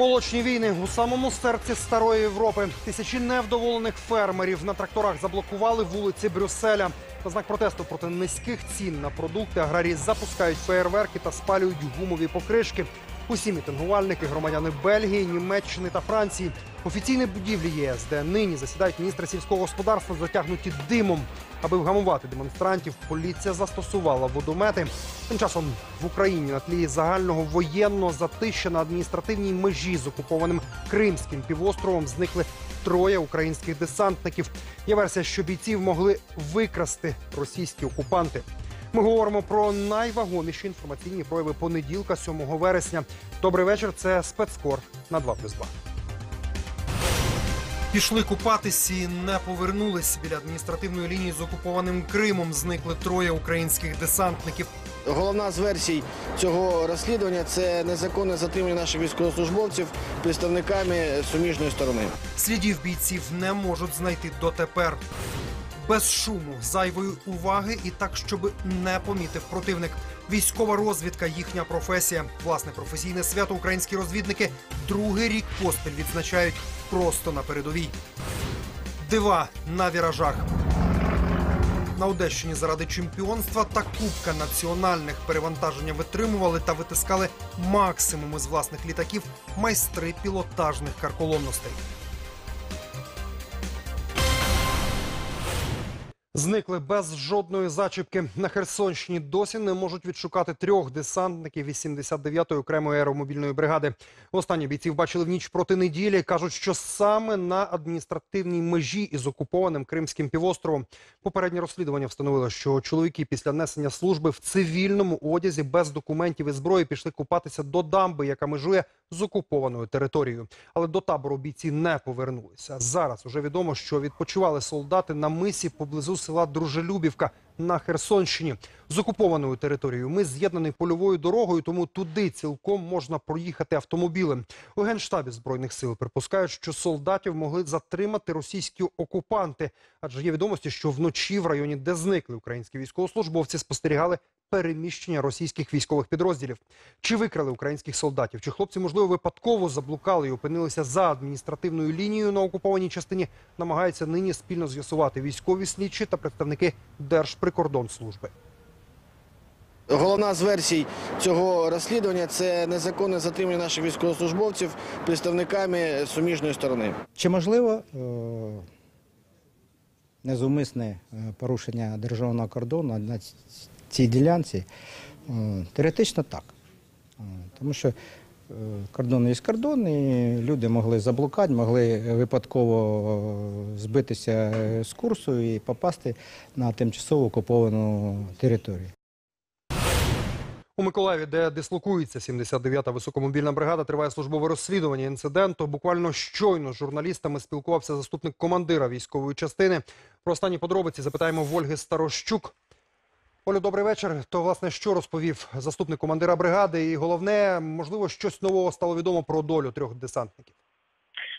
Молочні війни у самому серці старої Європи. Тисячі невдоволених фермерів на тракторах заблокували вулиці Брюсселя. На знак протесту проти низьких цін на продукти аграрії запускають феєрверки та спалюють гумові покришки. Усі мітингувальники громадяни Бельгії, Німеччини та Франції. Офіційні будівлі ЄС, де нині засідають міністри сільського господарства, затягнуті димом. Аби вгамувати демонстрантів, поліція застосувала водомети. Тим часом в Україні на тлі загального воєнного затища на адміністративній межі з окупованим Кримським півостровом зникли троє українських десантників. Є версія, що бійців могли викрасти російські окупанти. Ми говоримо про найвагоміші інформаційні прояви понеділка, 7 вересня. Добрий вечір. Це спецкор на 2+,2. Пішли купатись і не повернулись біля адміністративної лінії з окупованим Кримом. Зникли троє українських десантників. Головна з версій цього розслідування це незаконне затримання наших військовослужбовців представниками суміжної сторони. Слідів бійців не можуть знайти дотепер. Без шуму, зайвої уваги і так, щоб не помітив противник. Військова розвідка їхня професія. Власне професійне свято українські розвідники другий рік поспіль відзначають просто на передовій. Дива на віражах. На Одещині заради чемпіонства та кубка національних перевантаження витримували та витискали максимум із власних літаків майстри пілотажних карколомностей. Зникли без жодної зачіпки. На Херсонщині досі не можуть відшукати трьох десантників 89-ї окремої аеромобільної бригади. Останні бійців бачили в ніч проти неділі. Кажуть, що саме на адміністративній межі із окупованим Кримським півостровом. Попереднє розслідування встановило, що чоловіки після несення служби в цивільному одязі без документів і зброї пішли купатися до дамби, яка межує з окупованою територією. Але до табору бійці не повернулися. Зараз уже відомо, що відпочивали солдати на мисі поблизу села Дружелюбівка на Херсонщині. З окупованою територією ми з'єднані польовою дорогою, тому туди цілком можна проїхати автомобілем. У генштабі збройних сил припускають, що солдатів могли затримати російські окупанти, адже є відомості, що вночі в районі, де зникли українські військовослужбовці, спостерігали переміщення російських військових підрозділів. Чи викрали українських солдатів? Чи хлопці, можливо, випадково заблукали і опинилися за адміністративною лінією на окупованій частині? Намагаються нині спільно з'ясувати військові слідчі та представники Держприкордонслужби. Головна з версій цього розслідування це незаконне затримання наших військовослужбовців представниками суміжної сторони. Чи можливо е, незумисне е, порушення державного кордону на цій ділянці? Е, Теоретично так. Е, Тому що е, кордон є кордон, і люди могли заблукати, могли випадково е, збитися з курсу і попасти на тимчасово окуповану територію. У Миколаєві, де дислокується 79-та високомобільна бригада, триває службове розслідування інциденту. Буквально щойно з журналістами спілкувався заступник командира військової частини. Про останні подробиці запитаємо в Ольги Старощук. Олю, добрий вечір. То власне що розповів заступник командира бригади, і головне, можливо, щось нового стало відомо про долю трьох десантників.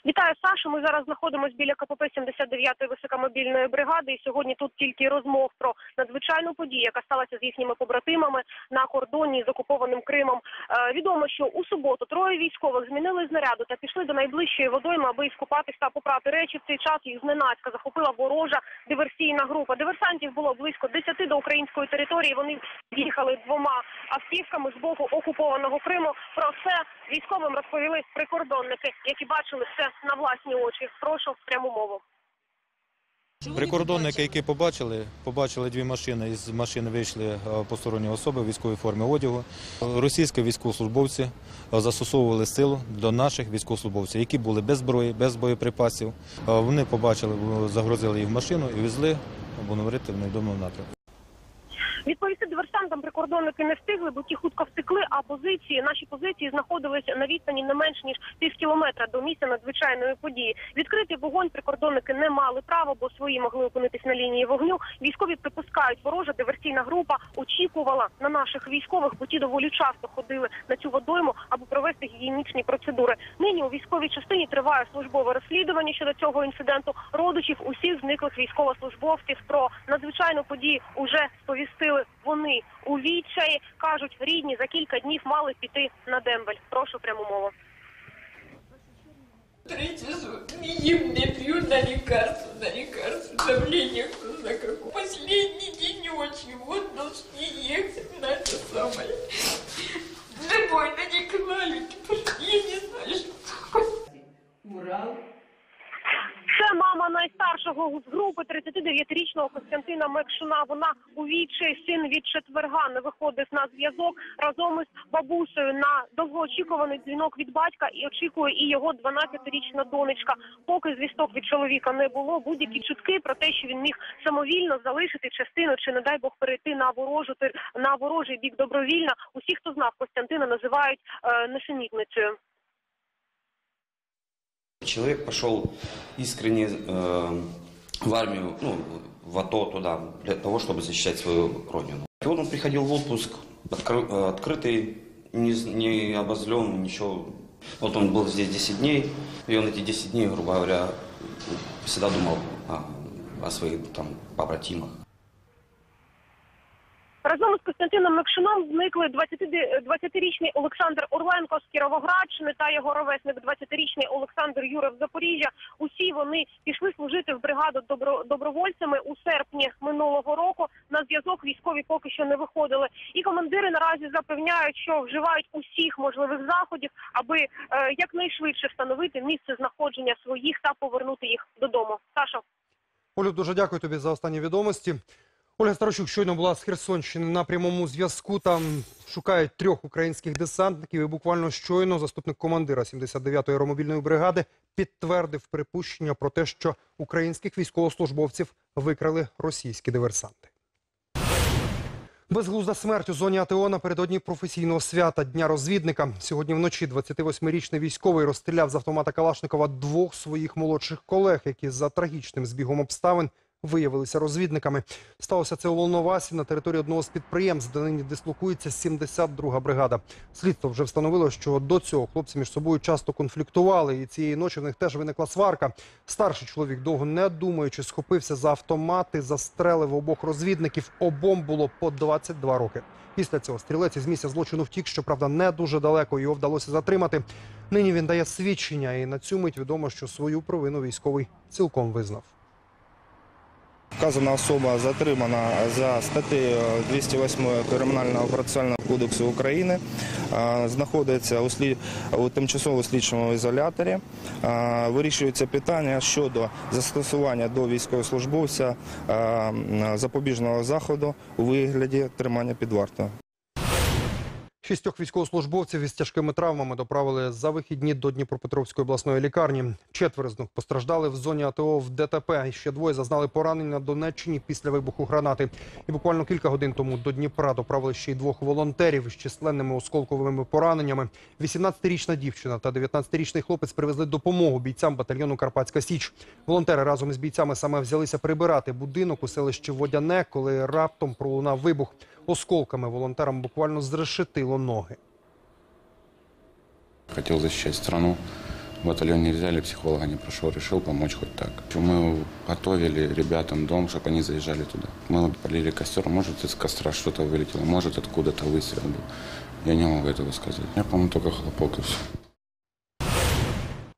Вітаю, Саша. Ми зараз знаходимося біля КПП 79-ї високомобільної бригади. І сьогодні тут тільки розмов про надзвичайну подію, яка сталася з їхніми побратимами на кордоні з окупованим Кримом. Е, відомо, що у суботу троє військових змінили знаряду та пішли до найближчої водойми, аби скупатись та попрати речі. В цей час їх зненацька захопила ворожа диверсійна група. Диверсантів було близько 10 до української території. Вони їхали двома автівками з боку окупованого Криму. Про це військовим розповіли прикордонники, які бачили все на власні очі. Прошу пряму мову. Прикордонники, які побачили, побачили дві машини. Із машини вийшли е, посторонні особи в військовій формі одягу. Російські військовослужбовці е, застосовували силу до наших військовослужбовців, які були без зброї, без боєприпасів. Е, Вони побачили, загрузили їх в машину і везли, будемо говорити, в невідомому напрямку. Відповісти диверсантам прикордонники не встигли, бо ті хутко втекли. А позиції наші позиції знаходилися на відстані не менш ніж пів кілометра до місця надзвичайної події. Відкритий вогонь прикордонники не мали права, бо свої могли опинитись на лінії вогню. Військові припускають, ворожа диверсійна група очікувала на наших військових, бо ті доволі часто ходили на цю водойму, аби провести гігієнічні процедури. Нині у військовій частині триває службове розслідування щодо цього інциденту. Родичів усіх зниклих військовослужбовців про надзвичайну подію уже сповістили вони у відчаї. кажуть, рідні за кілька днів мали піти на дембель. Прошу пряму мову. Третий сутки не ем, не пью на лекарство, на лекарство, давление кто знает какое. Последний денечек, вот должны ехать на это самое. Живой на я не знаю, что. Урал. Це мама найстаршого з групи 39-річного Костянтина Мекшуна. Вона у вічі син від четверга не виходив на зв'язок разом із бабусею на довгоочікуваний дзвінок від батька і очікує і його 12-річна донечка. Поки звісток від чоловіка не було, будь-які чутки про те, що він міг самовільно залишити частину чи не дай Бог перейти на ворожу на ворожий бік добровільно. Усі, хто знав Костянтина, називають е, несенітницею. Человек пошел искренне э, в армию, ну, в АТО туда, для того, чтобы защищать свою родину. И вот он приходил в отпуск, откры- э, открытый, не, не обозлен, ничего. Вот он был здесь 10 дней, и он эти 10 дней, грубо говоря, всегда думал о, о своих там побратимах. Разом із Костянтином Мекшином зникли 20 20-річний Олександр Орленко з Кіровоградщини та його ровесник 20-річний Олександр Юров з Запоріжжя. Усі вони пішли служити в бригаду добро, добровольцями у серпні минулого року. На зв'язок військові поки що не виходили. І командири наразі запевняють, що вживають усіх можливих заходів, аби е, якнайшвидше встановити місце знаходження своїх та повернути їх додому. Саша. Олю, дуже дякую тобі за останні відомості. Ольга Старощук щойно була з Херсонщини на прямому зв'язку. Там шукають трьох українських десантників. І буквально щойно заступник командира 79-ї аеромобільної бригади підтвердив припущення про те, що українських військовослужбовців викрали російські диверсанти. Безглузда смерть у зоні АТО напередодні професійного свята Дня розвідника. Сьогодні вночі 28-річний військовий розстріляв з автомата Калашникова двох своїх молодших колег, які за трагічним збігом обставин виявилися розвідниками. Сталося це у Волновасі на території одного з підприємств, де нині дислокується 72-га бригада. Слідство вже встановило, що до цього хлопці між собою часто конфліктували, і цієї ночі в них теж виникла сварка. Старший чоловік довго не думаючи схопився за автомат і застрелив обох розвідників. Обом було по 22 роки. Після цього стрілець із місця злочину втік, щоправда, не дуже далеко. Його вдалося затримати. Нині він дає свідчення, і на цю мить відомо, що свою провину військовий цілком визнав. Вказана особа затримана за статтею 208 Кримінального процесуального кодексу України. Знаходиться у, слід... у тимчасово слідчому ізоляторі. Вирішується питання щодо застосування до військовослужбовця запобіжного заходу у вигляді тримання під вартою. Шістьох військовослужбовців із тяжкими травмами доправили за вихідні до Дніпропетровської обласної лікарні. Четверо з них постраждали в зоні АТО в ДТП. Ще двоє зазнали поранень на Донеччині після вибуху гранати. І буквально кілька годин тому до Дніпра доправили ще й двох волонтерів з численними осколковими пораненнями. 18-річна дівчина та 19-річний хлопець привезли допомогу бійцям батальйону Карпатська Січ. Волонтери разом із бійцями саме взялися прибирати будинок у селищі Водяне, коли раптом пролунав вибух. Осколками волонтерам буквально зрешетило ноги. Хотел защищать страну. Батальон не взяли, психолога не прошел, решил помочь хоть так. Мы готовили ребятам дом, чтобы они заезжали туда. Мы полили костер, может из костра что-то вылетело, может откуда-то выстрел был. Я не могу этого сказать. Я, по-моему, только хлопок и все.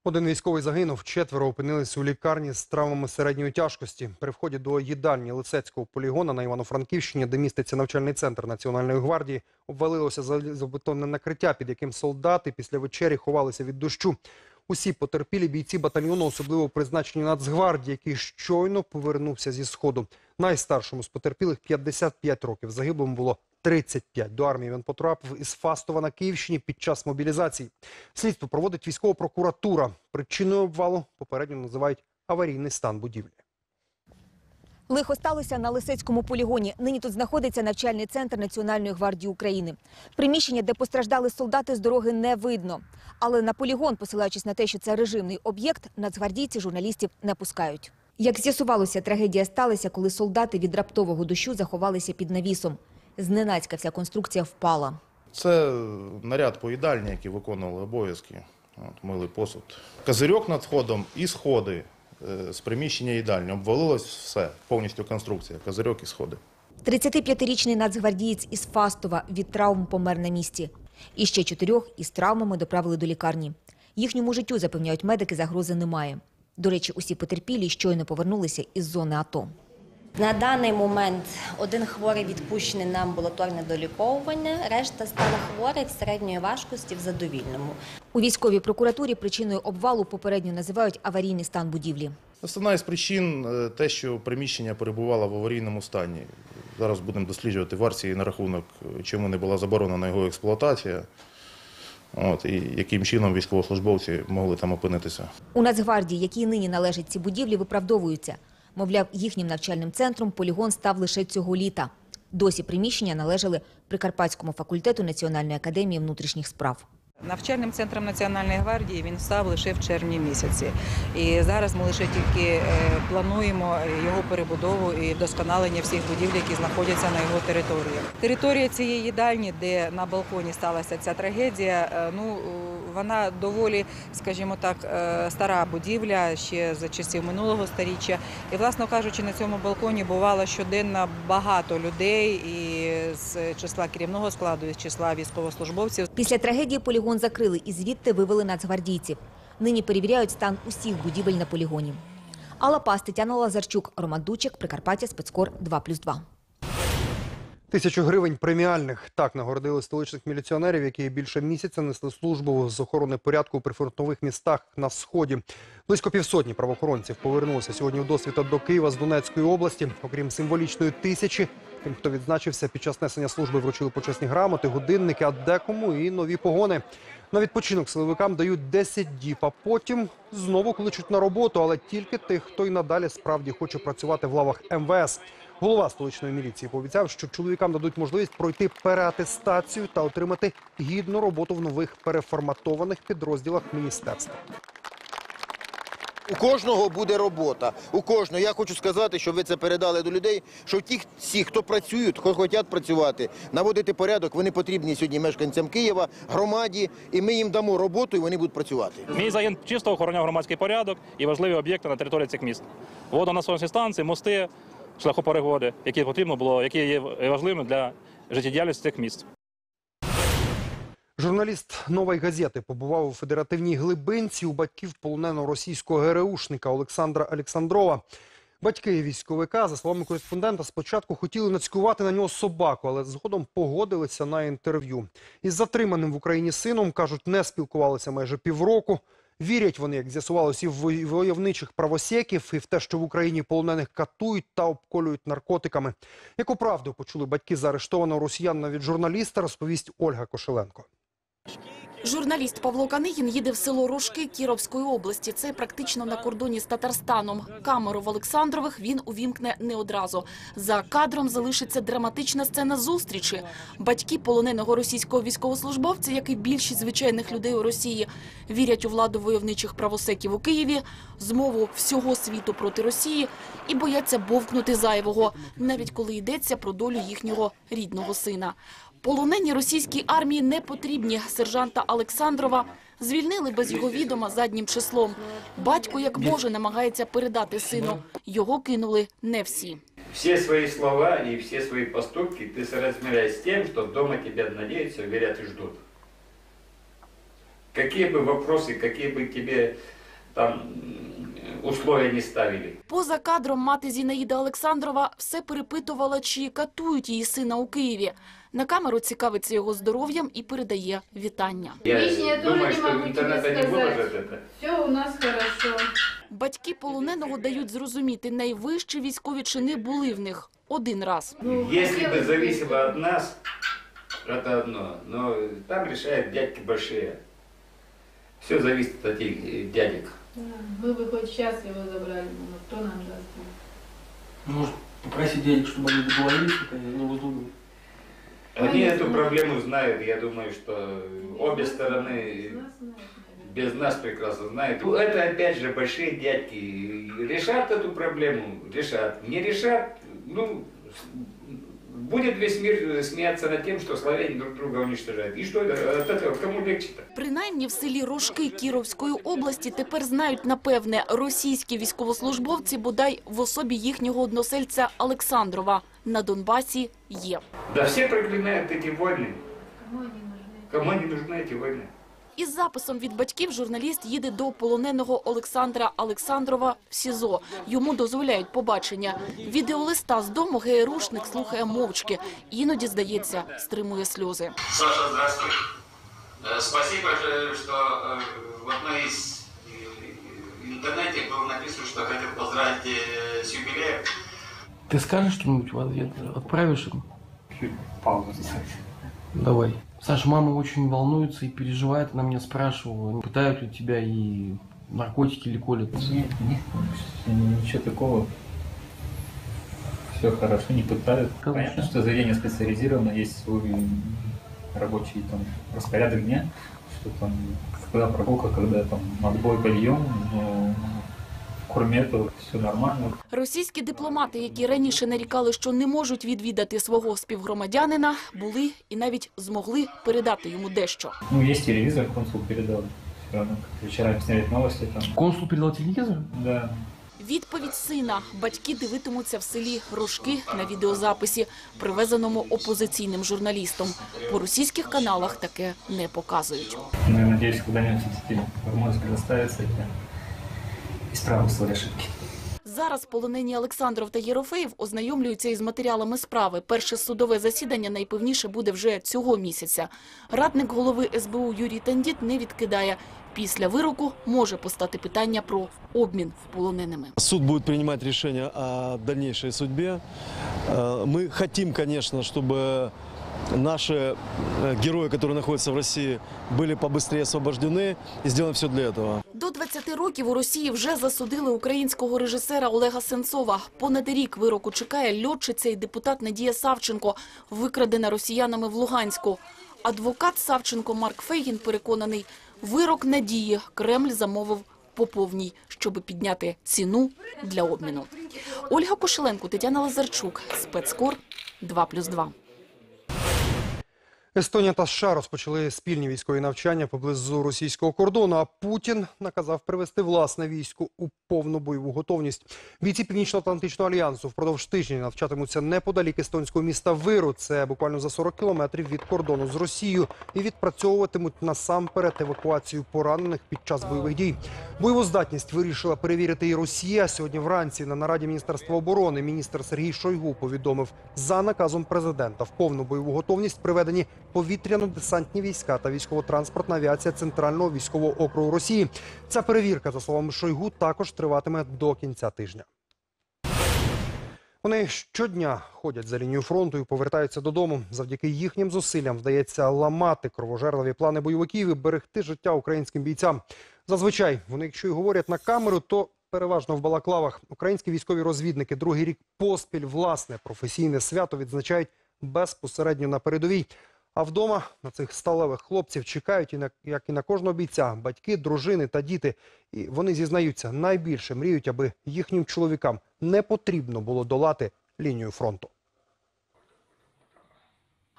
Один військовий загинув, четверо опинились у лікарні з травмами середньої тяжкості. При вході до їдальні Лицецького полігона на Івано-Франківщині, де міститься навчальний центр Національної гвардії, обвалилося залізобетонне накриття, під яким солдати після вечері ховалися від дощу. Усі потерпілі бійці батальйону особливо призначені Нацгвардії, який щойно повернувся зі сходу. Найстаршому з потерпілих 55 років. Загиблому було 35. До армії він потрапив із Фастова на Київщині під час мобілізації. Слідство проводить військова прокуратура. Причиною обвалу попередньо називають аварійний стан будівлі. Лихо сталося на Лисецькому полігоні. Нині тут знаходиться навчальний центр Національної гвардії України. Приміщення, де постраждали солдати, з дороги не видно. Але на полігон, посилаючись на те, що це режимний об'єкт, нацгвардійці журналістів не пускають. Як з'ясувалося, трагедія сталася, коли солдати від раптового дощу заховалися під навісом. Зненацька вся конструкція впала. Це наряд поїдальні, які виконували обов'язки, От, мили посуд. Козирьок над входом і сходи е, з приміщення їдальні. Обвалилось все, повністю конструкція, козирьок і сходи. 35-річний нацгвардієць із Фастова від травм помер на місці. І ще чотирьох із травмами доправили до лікарні. Їхньому життю, запевняють медики, загрози немає. До речі, усі потерпілі щойно повернулися із зони АТО. На даний момент один хворий відпущений на амбулаторне доліковування, решта стало хворих середньої важкості в задовільному. У військовій прокуратурі причиною обвалу попередньо називають аварійний стан будівлі. Основна із причин е, те, що приміщення перебувало в аварійному стані. Зараз будемо досліджувати версії на рахунок, е, чому не була заборонена його експлуатація. От, і яким чином військовослужбовці могли там опинитися. У Нацгвардії, якій нині належать ці будівлі, виправдовуються. Мовляв, їхнім навчальним центром полігон став лише цього літа. Досі приміщення належали Прикарпатському факультету Національної академії внутрішніх справ. Навчальним центром Національної гвардії він став лише в червні місяці. І зараз ми лише тільки е, плануємо його перебудову і вдосконалення всіх будівель, які знаходяться на його території. Територія цієї їдальні, де на балконі сталася ця трагедія, е, ну вона доволі, скажімо так, е, стара будівля ще за часів минулого сторіччя. І, власно кажучи, на цьому балконі бувало щоденно багато людей і з числа керівного складу, і з числа військовослужбовців. Після трагедії полігон закрили і звідти вивели нацгвардійців. Нині перевіряють стан усіх будівель на полігоні. Алла Пас, Тетяна Лазарчук, Роман Дучик, Прикарпаття, спецкор 2+,2. Тисячу гривень преміальних так нагородили столичних міліціонерів, які більше місяця несли службу з охорони порядку у прифронтових містах на сході. Близько півсотні правоохоронців повернулися сьогодні в досвіта до Києва з Донецької області. Окрім символічної тисячі, тим, хто відзначився під час несення служби, вручили почесні грамоти, годинники, а декому і нові погони. На відпочинок силовикам дають 10 діб, а потім знову кличуть на роботу, але тільки тих, хто й надалі справді хоче працювати в лавах МВС. Голова столичної міліції пообіцяв, що чоловікам дадуть можливість пройти переатестацію та отримати гідну роботу в нових переформатованих підрозділах міністерства. У кожного буде робота. У кожного. Я хочу сказати, щоб ви це передали до людей, що ті всі, хто працюють, хто хочуть працювати, наводити порядок, вони потрібні сьогодні мешканцям Києва, громаді, і ми їм дамо роботу, і вони будуть працювати. Мій загін чисто охороняв громадський порядок і важливі об'єкти на території цих міст. Водонасосні станції, мости, шляхоперегоди, які потрібно було, які є важливими для життєдіяльності цих міст. Журналіст «Нової газети» побував у федеративній глибинці у батьків полоненого російського ГРУшника Олександра Олександрова. Батьки військовика, за словами кореспондента, спочатку хотіли нацькувати на нього собаку, але згодом погодилися на інтерв'ю. Із затриманим в Україні сином, кажуть, не спілкувалися майже півроку. Вірять вони, як з'ясувалося, в войовничих правосеків, і в те, що в Україні полонених катують та обколюють наркотиками. Яку правду почули батьки заарештованого росіянина від журналіста, розповість Ольга Кошеленко. Журналіст Павло Канигін їде в село Рожки Кіровської області. Це практично на кордоні з Татарстаном. Камеру в Олександрових він увімкне не одразу. За кадром залишиться драматична сцена зустрічі. Батьки полоненого російського військовослужбовця, як і більшість звичайних людей у Росії, вірять у владу войовничих правосеків у Києві, змову всього світу проти Росії і бояться бовкнути зайвого, навіть коли йдеться про долю їхнього рідного сина. Полонені російській армії не потрібні. Сержанта Олександрова звільнили без його відома заднім числом. Батько як може намагається передати сину. Його кинули не всі. Все свои слова и все свои поступки ты соразмеряй с тем, что дома тебя надеются, верят и ждут. Какие бы вопросы, какие бы тебе там м, условия не ставили. Поза кадром мати Зінаїда Олександрова все перепитувала, чи катують її сина у Києві. На камеру цікавиться його здоров'ям і передає вітання. Я Лишнее тоже думаю, не что в могу тебе интернет они сказать. выложат это. Все у нас хорошо. Батьки полоненого дають зрозуміти, найвищі військові чини були в них один раз. Если бы зависело от нас, это одно. Но там решают дядьки большие. Все зависит от этих э, дядек. Мы бы хоть сейчас его забрали, но кто нам даст? Может, попросить денег, чтобы они договорились, как они не возлюбят. Они эту проблему знают. Я думаю, что обе стороны без нас прекрасно знают. Ну, Это опять же большие дядьки. Решат эту проблему? Решат. Не решат? Ну, с- будет весь мир смеяться над тем, что славяне друг друга уничтожают. И что это, от этого кому легче-то? Принаймні в селі Рожки Кіровської області тепер знають напевне російські військовослужбовці, бодай в особі їхнього односельця Олександрова на Донбасі є. Да все проклинают эти войны. Кому они нужны эти войны? Із записом від батьків журналіст їде до полоненого Олександра Олександрова в СІЗО. Йому дозволяють побачення. Відеолиста з дому ГРУшник слухає мовчки. Іноді, здається, стримує сльози. Саша, здравствуй. Э, Спасибо, э, что э, в одной из э, интернете было написано, что хотел поздравить э, с юбилеем. Ты скажешь что-нибудь в ответ? Отправишь им? Паузу. Давай. Саша, мама очень волнуется и переживает. Она меня спрашивала, пытают ли тебя и наркотики или колят. Нет, нет, ничего такого. Все хорошо, не пытают. Понятно, что заведение специализировано, есть свой рабочий там распорядок дня, что там когда прогулка, когда там отбой, подъем, но кроме этого все нормально. Російські дипломати, які раніше нарікали, що не можуть відвідати свого співгромадянина, були і навіть змогли передати йому дещо. Ну, есть телевизор, консул передал. Все как сняли новости там. Консул передал телевизор? Да. Відповідь сина. Батьки дивитимуться в селі Рожки на відеозаписі, привезеному опозиційним журналістом. По російських каналах таке не показують. Ну, я надеюсь, когда-нибудь эти возможность предоставится, я исправлю свои ошибки. Зараз полонені Олександров та Єрофеєв ознайомлюються із матеріалами справи. Перше судове засідання найпевніше буде вже цього місяця. Радник голови СБУ Юрій Тандіт не відкидає. Після вироку може постати питання про обмін полоненими. Суд будет принимать решение о дальнейшей судьбе. Э, Мы хотим, конечно, чтобы наши э, герои, которые находятся в России, были побыстрее освобождены и сделаем все для этого. До 20 років у Росії вже засудили українського режисера Олега Сенцова. Понад рік вироку чекає льотчиця і депутат Надія Савченко, викрадена росіянами в Луганську. Адвокат Савченко Марк Фейгін переконаний, вирок Надії Кремль замовив по повній, щоб підняти ціну для обміну. Ольга Кошеленко, Тетяна Лазарчук, спецкор 2+,2. Естонія та США розпочали спільні військові навчання поблизу російського кордону. А Путін наказав привести власне військо у повну бойову готовність. Бійці Північно-Атлантичного альянсу впродовж тижня навчатимуться неподалік естонського міста Виру. Це буквально за 40 кілометрів від кордону з Росією, і відпрацьовуватимуть насамперед евакуацію поранених під час бойових дій. Бойову здатність вирішила перевірити і Росія. Сьогодні вранці на нараді Міністерства оборони міністр Сергій Шойгу повідомив за наказом президента в повну бойову готовність приведені повітряно-десантні війська та військово-транспортна авіація Центрального військового округу Росії. Ця перевірка, за словами Шойгу, також триватиме до кінця тижня. Вони щодня ходять за лінією фронту і повертаються додому. Завдяки їхнім зусиллям вдається ламати кровожерливі плани бойовиків і берегти життя українським бійцям. Зазвичай вони, якщо й говорять на камеру, то переважно в балаклавах. Українські військові розвідники другий рік поспіль власне професійне свято відзначають безпосередньо на передовій. А вдома на цих сталевих хлопців чекають, і на, як і на кожного бійця, батьки, дружини та діти. І вони зізнаються, найбільше мріють, аби їхнім чоловікам не потрібно було долати лінію фронту.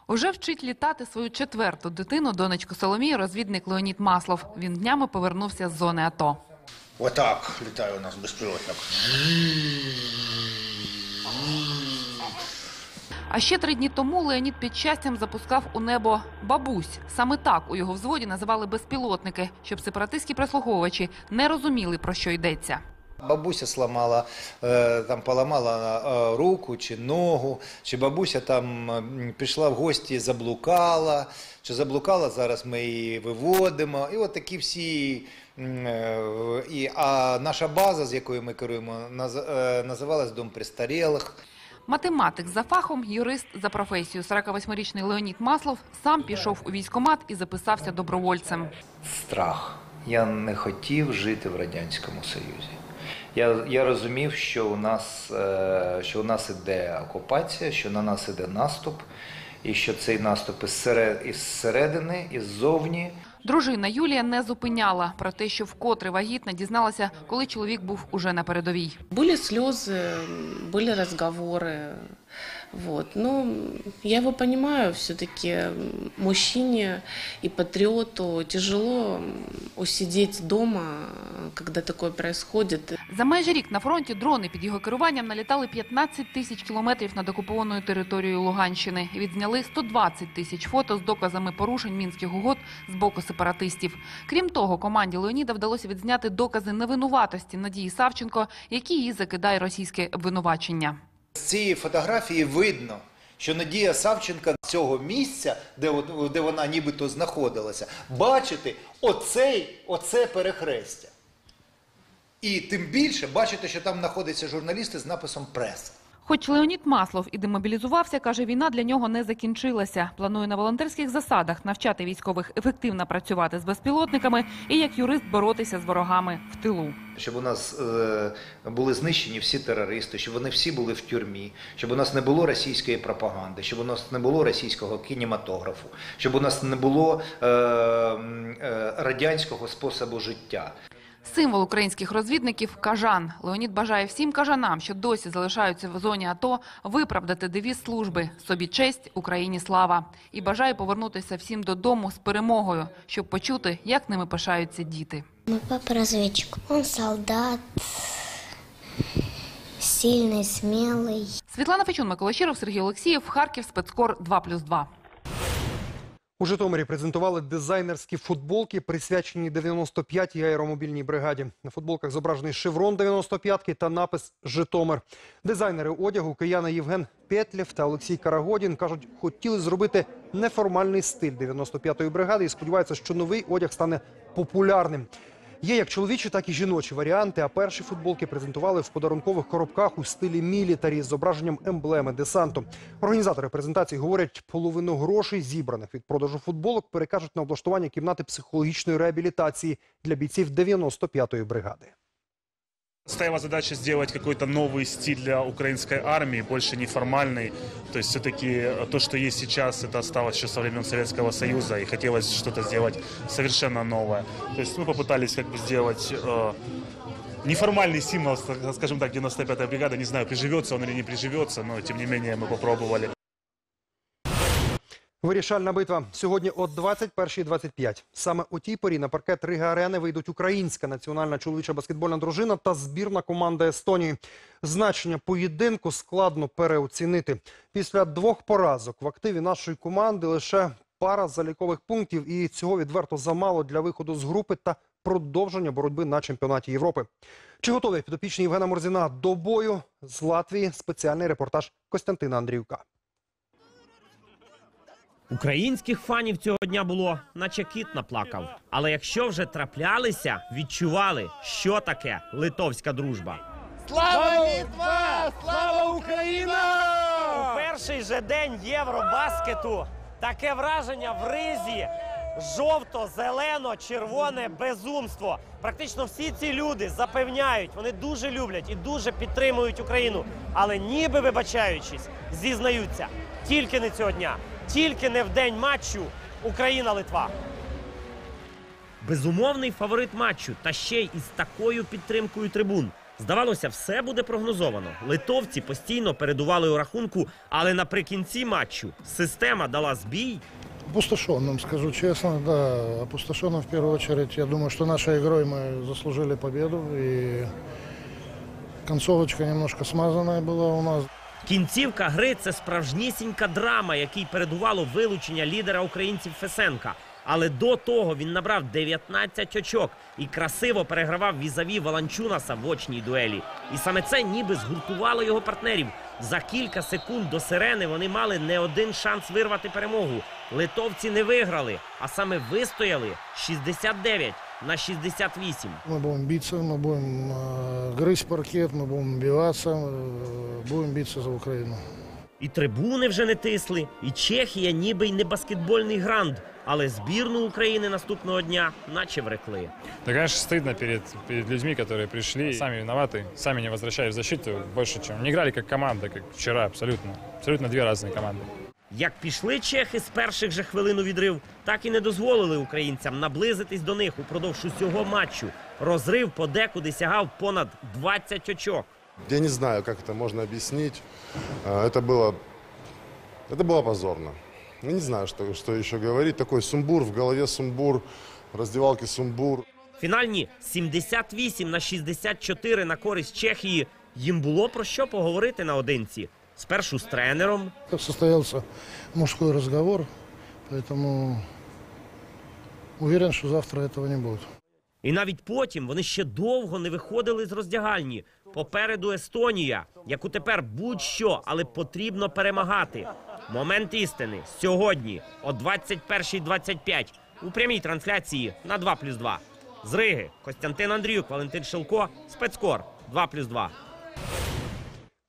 Уже вчить літати свою четверту дитину, донечку Соломію, розвідник Леонід Маслов. Він днями повернувся з зони АТО. Отак літає у нас безпілотник. А ще три дні тому Леонід під щастям запускав у небо бабусь. Саме так у його взводі називали безпілотники, щоб сепаратистські прислуговувачі не розуміли, про що йдеться. Бабуся сломала, е, там поламала е, руку чи ногу, чи бабуся там пішла в гості, заблукала, чи заблукала, зараз ми її виводимо. І от такі всі. е, І, а наша база, з якою ми керуємо, наз- називалась Дом престарілих. Математик за фахом, юрист за професією. 48-річний Леонід Маслов сам пішов у військкомат і записався добровольцем. Страх. Я не хотів жити в Радянському Союзі. Я, я розумів, що у нас, е, що у нас іде окупація, що на нас іде наступ, і що цей наступ із, серед, із середини, із зовні. Дружина Юлія не зупиняла про те, що вкотре вагітна, дізналася, коли чоловік був уже на передовій. Были слезы, были разговоры. Вот. Но я его понимаю, все-таки мужчине и патриоту тяжело усидеть дома, когда такое происходит. За майже рік на фронті дрони під його керуванням налітали 15 тисяч кілометрів над окупованою територією Луганщини. і Відзняли 120 тисяч фото з доказами порушень мінських угод з боку сепаратистів. Крім того, команді Леоніда вдалося відзняти докази невинуватості Надії Савченко, які її закидає російське обвинувачення. З цієї фотографії видно, що Надія Савченка з цього місця, де, вона нібито знаходилася, бачити оцей, оце перехрестя. І тим більше бачите, що там знаходяться журналісти з написом преса. Хоч Леонід Маслов і демобілізувався, каже, війна для нього не закінчилася. Планує на волонтерських засадах навчати військових ефективно працювати з безпілотниками і як юрист боротися з ворогами в тилу. Щоб у нас е, були знищені всі терористи, щоб вони всі були в тюрмі, щоб у нас не було російської пропаганди, щоб у нас не було російського кінематографу, щоб у нас не було е, е, радянського способу життя. Символ українських розвідників – кажан. Леонід бажає всім кажанам, що досі залишаються в зоні АТО, виправдати девіз служби «Собі честь, Україні слава». І бажає повернутися всім додому з перемогою, щоб почути, як ними пишаються діти. Мой папа разведчик. Он солдат, сильный, смелый. Світлана Фечун, Микола Щиров, Сергій Олексієв, Харків, спецкор 2+,2. У Житомирі презентували дизайнерські футболки, присвячені 95-й аеромобільній бригаді. На футболках зображений шеврон 95-ки та напис «Житомир». Дизайнери одягу кияни Євген Петлєв та Олексій Карагодін кажуть, хотіли зробити неформальний стиль 95-ї бригади і сподіваються, що новий одяг стане популярним. Є як чоловічі, так і жіночі варіанти. А перші футболки презентували в подарункових коробках у стилі мілітарі з зображенням емблеми десанту. Організатори презентації говорять, половину грошей, зібраних від продажу футболок, перекажуть на облаштування кімнати психологічної реабілітації для бійців 95-ї бригади. Стояла задача сделать какой-то новый стиль для украинской армии, больше неформальный. То есть все-таки то, что есть сейчас, это осталось еще со времен Советского Союза, и хотелось что-то сделать совершенно новое. То есть мы попытались как бы сделать э, неформальный символ, скажем так, 95-я бригада. Не знаю, приживется он или не приживется, но тем не менее мы попробовали. Вирішальна битва сьогодні о 21.25. Саме у тій порі на паркет Рига Арени вийдуть українська національна чоловіча баскетбольна дружина та збірна команда Естонії. Значення поєдинку складно переоцінити. Після двох поразок в активі нашої команди лише пара залікових пунктів, і цього відверто замало для виходу з групи та продовження боротьби на чемпіонаті Європи. Чи готові підопічні Євгена Морзіна до бою з Латвії? Спеціальний репортаж Костянтина Андріюка. Українських фанів цього дня було, наче кіт наплакав. Але якщо вже траплялися, відчували, що таке литовська дружба. Слава Літва! Слава Україна! У перший же день Євробаскету таке враження в ризі жовто, зелено, червоне безумство. Практично всі ці люди запевняють, вони дуже люблять і дуже підтримують Україну, але ніби вибачаючись, зізнаються тільки не цього дня, тільки не в день матчу Україна-Литва. Безумовний фаворит матчу, та ще й із такою підтримкою трибун. Здавалося, все буде прогнозовано. Литовці постійно передували у рахунку, але наприкінці матчу система дала збій. Опустошенным, скажу честно, да, опустошенным в первую очередь. Я думаю, что нашей игрой мы заслужили победу, и концовочка немножко смазанная была у нас. Кінцівка гри це справжнісінька драма, якій передувало вилучення лідера українців Фесенка. Але до того він набрав 19 очок і красиво перегравав візаві Валанчунаса в очній дуелі. І саме це ніби згуртувало його партнерів. За кілька секунд до сирени вони мали не один шанс вирвати перемогу. Литовці не виграли, а саме вистояли 69 на 68. Мы будем биться, мы будем э, грызть паркет, мы будем убиваться, э, будем биться за Украину. І трибуни вже не тисли, і Чехія ніби й не баскетбольний гранд, але збірну України наступного дня наче врекли. Да, конечно, стыдно перед, перед людьми, которые пришли, сами виноваты, сами не возвращаясь в защиту больше, чем... Не играли как команда, как вчера, абсолютно. Абсолютно две разные команды. Як пішли чехи з перших же хвилин у відрив, так і не дозволили українцям наблизитись до них упродовж усього матчу. Розрив подекуди сягав понад 20 очок. Я не знаю, как это можно объяснить. А, Это было Это было позорно. Я не знаю, что, что еще говорить. Такой сумбур, в голове сумбур, в раздевалке сумбур. Фінальні 78 на 64 на користь Чехії. Їм було про що поговорити наодинці. Спершу з тренером, Состоялся мужской разговор, поэтому уверен, что завтра этого не будет. І навіть потім вони ще довго не виходили з роздягальні. Попереду Естонія, яку тепер будь-що, але потрібно перемагати. Момент істини сьогодні о 21.25 у прямій трансляції на 2+,2. З Риги Костянтин Андріюк, Валентин Шилко, спецкор 2+,2.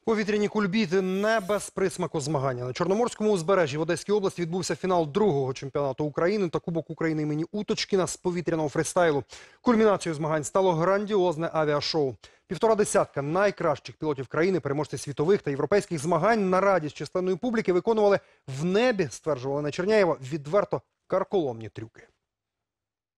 Повітряні кульбіти не без присмаку змагання. На Чорноморському узбережжі в Одеській області відбувся фінал другого чемпіонату України та Кубок України імені Уточкіна з повітряного фристайлу. Кульмінацією змагань стало грандіозне авіашоу. Півтора десятка найкращих пілотів країни, переможці світових та європейських змагань на радість численної публіки виконували в небі, стверджували на Черняєва, відверто карколомні трюки.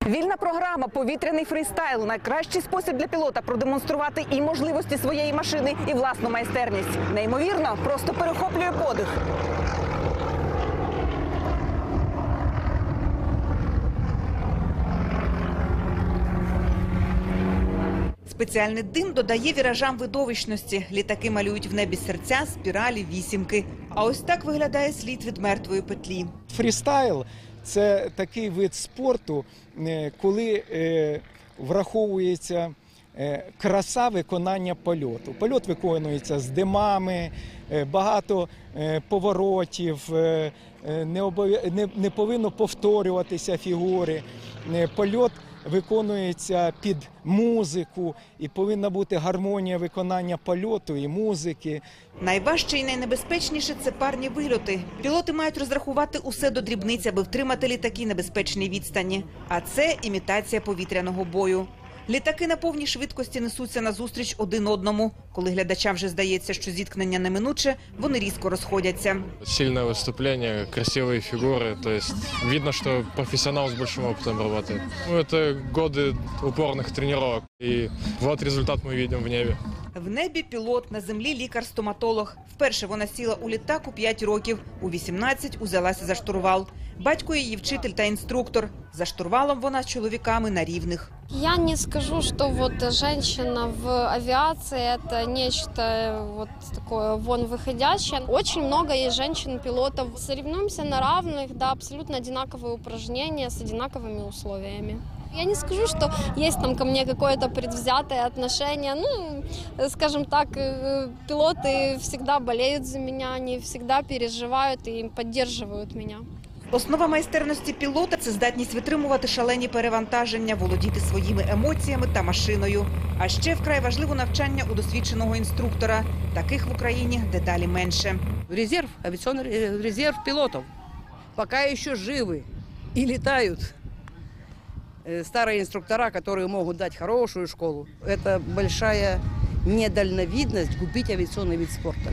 Вільна програма Повітряний фрістайл найкращий спосіб для пілота продемонструвати і можливості своєї машини, і власну майстерність. Неймовірно, просто перехоплює подих. Спеціальний дим додає віражам видовищності. Літаки малюють в небі серця, спіралі, вісімки. А ось так виглядає слід від мертвої петлі. Фрістайл це такий вид спорту, е, коли е, враховується е, краса виконання польоту. Польот виконується з димами, багато поворотів, не, повинно повторюватися фігури. Польот виконується під музику, і повинна бути гармонія виконання польоту і музики. Найважче і найнебезпечніше це парні вильоти. Пілоти мають розрахувати усе до дрібниць, аби втримати літаки небезпечні відстані. А це імітація повітряного бою. Літаки на повній швидкості несуться назустріч один одному. Коли глядачам вже здається, що зіткнення неминуче, вони різко розходяться. Сильное выступление, красивые фигуры. То есть видно, что профессионал с большим опытом работает. Ну, это годы упорных тренировок. И вот результат мы видим в небе. В небі пілот, на землі лікар-стоматолог. Вперше вона сіла у літак у 5 років, у 18 узялася за штурвал. Батько її вчитель та інструктор. За штурвалом вона з чоловіками на рівних. Я не скажу, что вот женщина в авиации это нечто э, вот такое вон выходящее. Очень много есть женщин-пилотов. Соревнуемся на равных, да, абсолютно одинаковые упражнения с одинаковыми условиями. Я не скажу, что есть там ко мне какое-то предвзятое отношение. Ну, э, скажем так, э, пилоты всегда болеют за меня, они всегда переживают и поддерживают меня. Основа майстерності пілота це здатність витримувати шалені перевантаження, володіти своїми емоціями та машиною. А ще вкрай важливо навчання у досвідченого інструктора. Таких в Україні дедалі менше. резерв, авиационный ре- резерв пилотов пока еще живы и летают. Э, Старые инструктора, которые могут дать хорошую школу, это большая недальновидность губить авиационный вид спорта.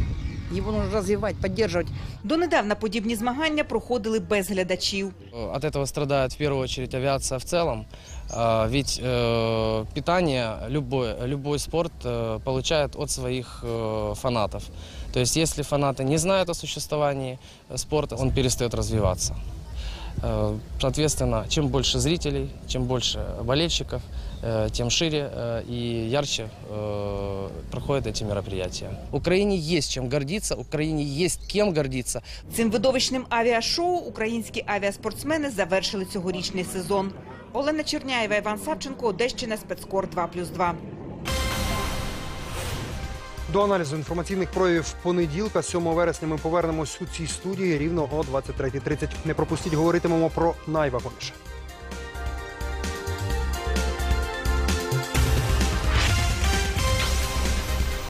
Его нужно развивать, поддерживать. Донедавна подібні змагання проходили без глядачів. От этого страдает в первую очередь авиация в целом, А, ведь э, питание любой, любой спорт э, получает от своих э, фанатов. То есть если фанаты не знают о существовании э, спорта, он перестает развиваться. Э, Соответственно, чем больше зрителей, чем больше болельщиков, э, тем шире э, и ярче э, проходят эти мероприятия. Украине есть чем гордиться, Украине есть кем гордиться. Цим видовищним авіашоу українські авіаспортсмени завершили цьогорічний сезон. Олена Черняєва, Іван Савченко, Одещина, спецкор 2+,2. До аналізу інформаційних проявів понеділка, 7 вересня, ми повернемось у цій студії рівно о 23.30. Не пропустіть, говоритимемо про найвагоміше.